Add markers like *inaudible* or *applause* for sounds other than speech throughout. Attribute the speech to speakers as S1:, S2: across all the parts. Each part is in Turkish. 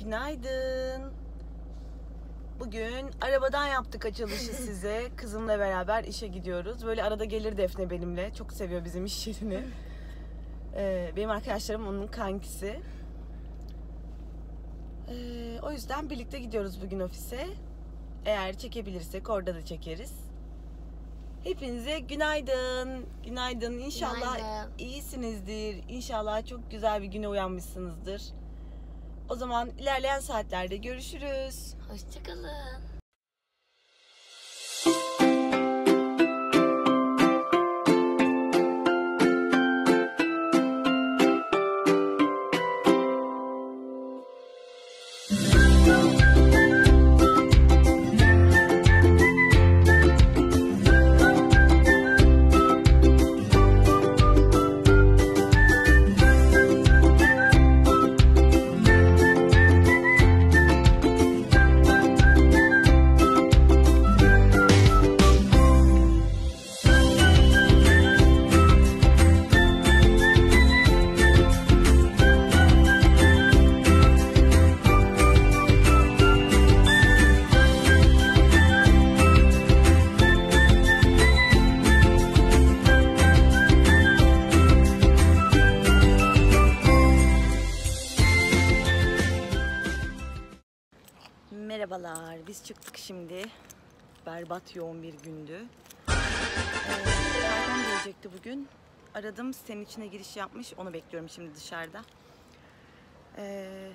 S1: Günaydın. Bugün arabadan yaptık açılışı *laughs* size. Kızımla beraber işe gidiyoruz. Böyle arada gelir Defne benimle. Çok seviyor bizim iş yerini. Ee, benim arkadaşlarım onun kankisi. Ee, o yüzden birlikte gidiyoruz bugün ofise. Eğer çekebilirsek orada da çekeriz. Hepinize günaydın. Günaydın. İnşallah
S2: Günaydın.
S1: iyisinizdir. İnşallah çok güzel bir güne uyanmışsınızdır. O zaman ilerleyen saatlerde görüşürüz.
S2: Hoşçakalın.
S1: Biz çıktık şimdi. Berbat yoğun bir gündü. Ee, Nereden gelecekti bugün? Aradım. Senin içine giriş yapmış. Onu bekliyorum şimdi dışarıda. Ee,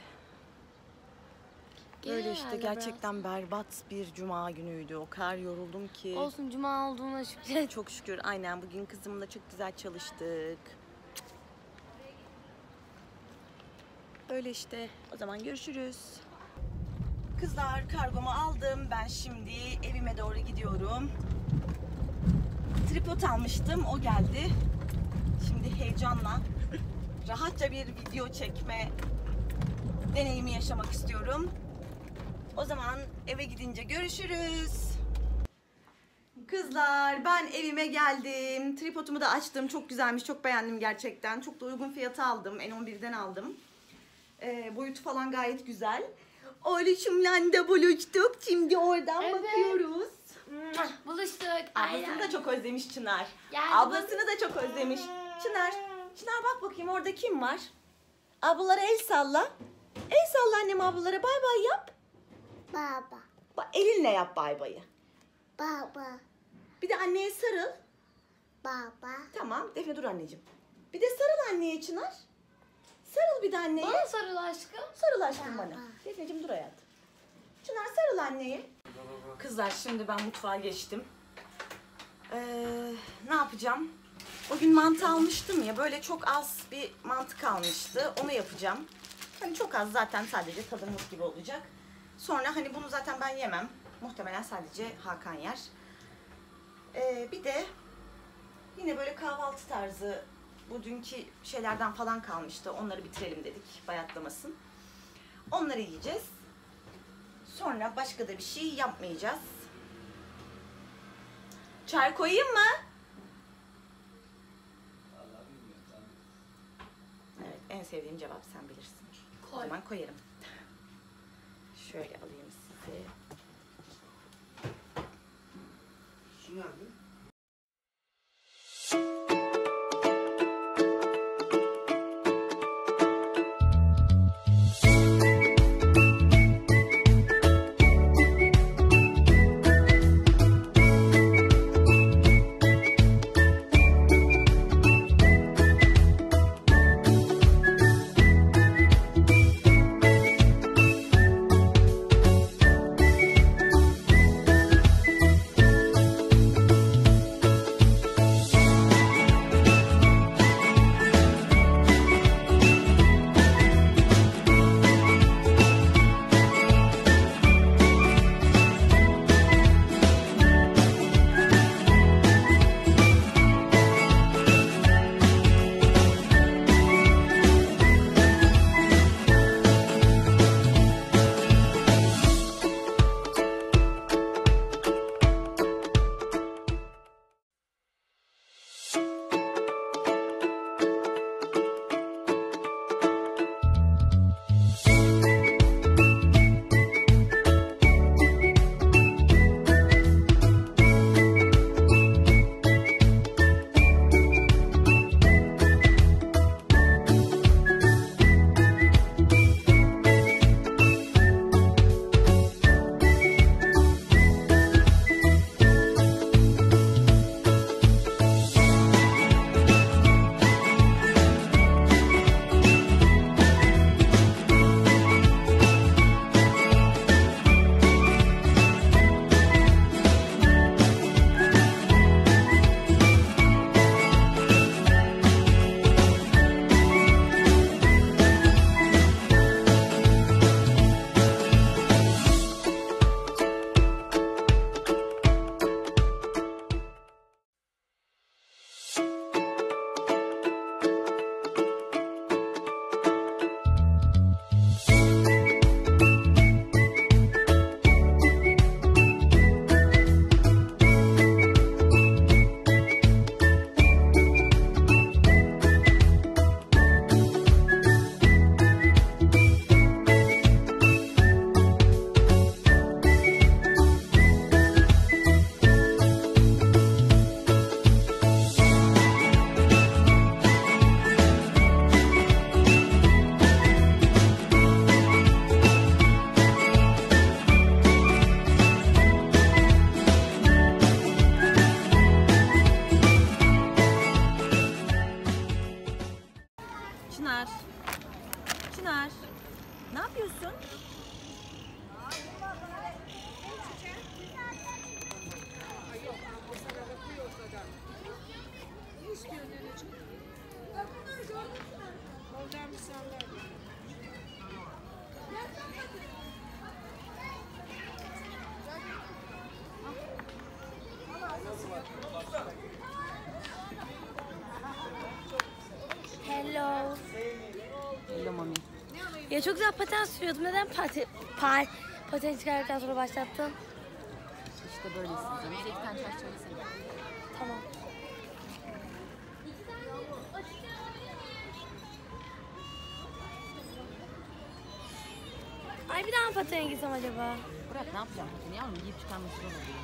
S1: Böyle işte gerçekten berbat bir cuma günüydü. O kadar yoruldum ki.
S2: Olsun cuma olduğuna şükret.
S1: Çok şükür aynen bugün kızımla çok güzel çalıştık. Öyle işte. O zaman görüşürüz. Kızlar kargomu aldım. Ben şimdi evime doğru gidiyorum. Tripod almıştım. O geldi. Şimdi heyecanla rahatça bir video çekme deneyimi yaşamak istiyorum. O zaman eve gidince görüşürüz. Kızlar ben evime geldim. Tripodumu da açtım. Çok güzelmiş. Çok beğendim gerçekten. Çok da uygun fiyata aldım. N11'den aldım. Ee, boyutu falan gayet güzel. Oğluşumla da buluştuk. Şimdi oradan
S2: Evet.
S1: bakıyoruz.
S2: Buluştuk.
S1: Ablasını da çok özlemiş Çınar.
S2: Gel
S1: Ablasını da çok özlemiş. Çınar, Çınar bak bakayım orada kim var? Ablalara el salla. El salla annem ablalara bay bay yap.
S3: Baba,
S1: Bak elinle yap bay bayı.
S3: baba,
S1: Bir de anneye sarıl.
S3: baba,
S1: Tamam. Defne dur anneciğim. Bir de sarıl anneye Çınar. Sarıl bir de anneye.
S2: Bana sarıl aşkım.
S1: Sarıl aşkım bana. Defneciğim dur hayatım. Çınar sarıl anneye. Kızlar şimdi ben mutfağa geçtim. Ee, ne yapacağım? O gün mantı almıştım ya böyle çok az bir mantı kalmıştı. Onu yapacağım. Hani çok az zaten sadece tadımlık gibi olacak. Sonra hani bunu zaten ben yemem. Muhtemelen sadece Hakan yer. Ee, bir de yine böyle kahvaltı tarzı bu dünkü şeylerden falan kalmıştı. Onları bitirelim dedik bayatlamasın. Onları yiyeceğiz. Sonra başka da bir şey yapmayacağız. Çay koyayım mı? Evet, en sevdiğim cevap sen bilirsin. O
S2: Koy.
S1: zaman koyarım. Şöyle alayım size.
S4: Su nerede?
S1: yapıyorsun?
S2: Hello.
S1: Hello mami.
S2: Ya çok güzel paten sürüyordum. Neden pati, pa, paten çıkardıktan sonra başlattın?
S1: İşte böylesin. Bize iki tane şarkı söylesene.
S2: Tamam. Ay bir daha mı patene gitsem acaba?
S1: Bırak ne yapacağım pateni yavrum? Giyip çıkarması zor oluyor.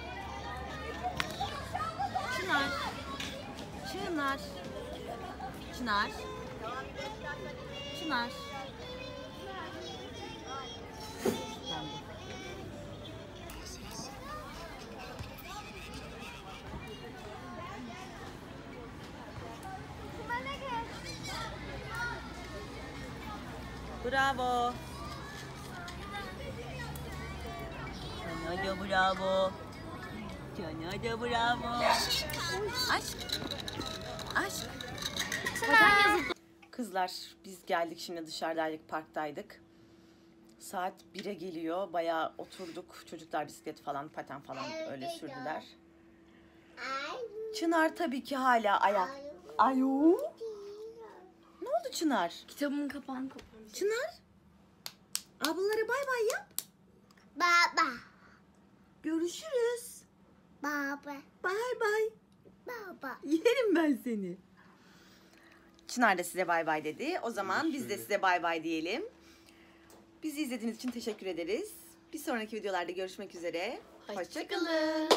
S1: Çınar. Çınar. Çınar. Çınar. Bravo. Sana da bravo. Sana da bravo. Aşk. Aşk. Kızlar biz geldik şimdi dışarıdaydık parktaydık. Saat 1'e geliyor. Bayağı oturduk. Çocuklar bisiklet falan paten falan öyle sürdüler. Çınar tabii ki hala ayak. Ayu. Ne oldu Çınar?
S2: kitabımın kapağını koparmış.
S1: Çınar. Ablalara bay bay yap.
S3: Baba.
S1: Görüşürüz.
S3: Baba.
S1: Bay bay.
S3: Baba.
S1: Yerim ben seni. Çınar da size bay bay dedi. O zaman biz de size bay bay diyelim. Bizi izlediğiniz için teşekkür ederiz. Bir sonraki videolarda görüşmek üzere. Hoşçakalın.
S2: Hoşçakalın.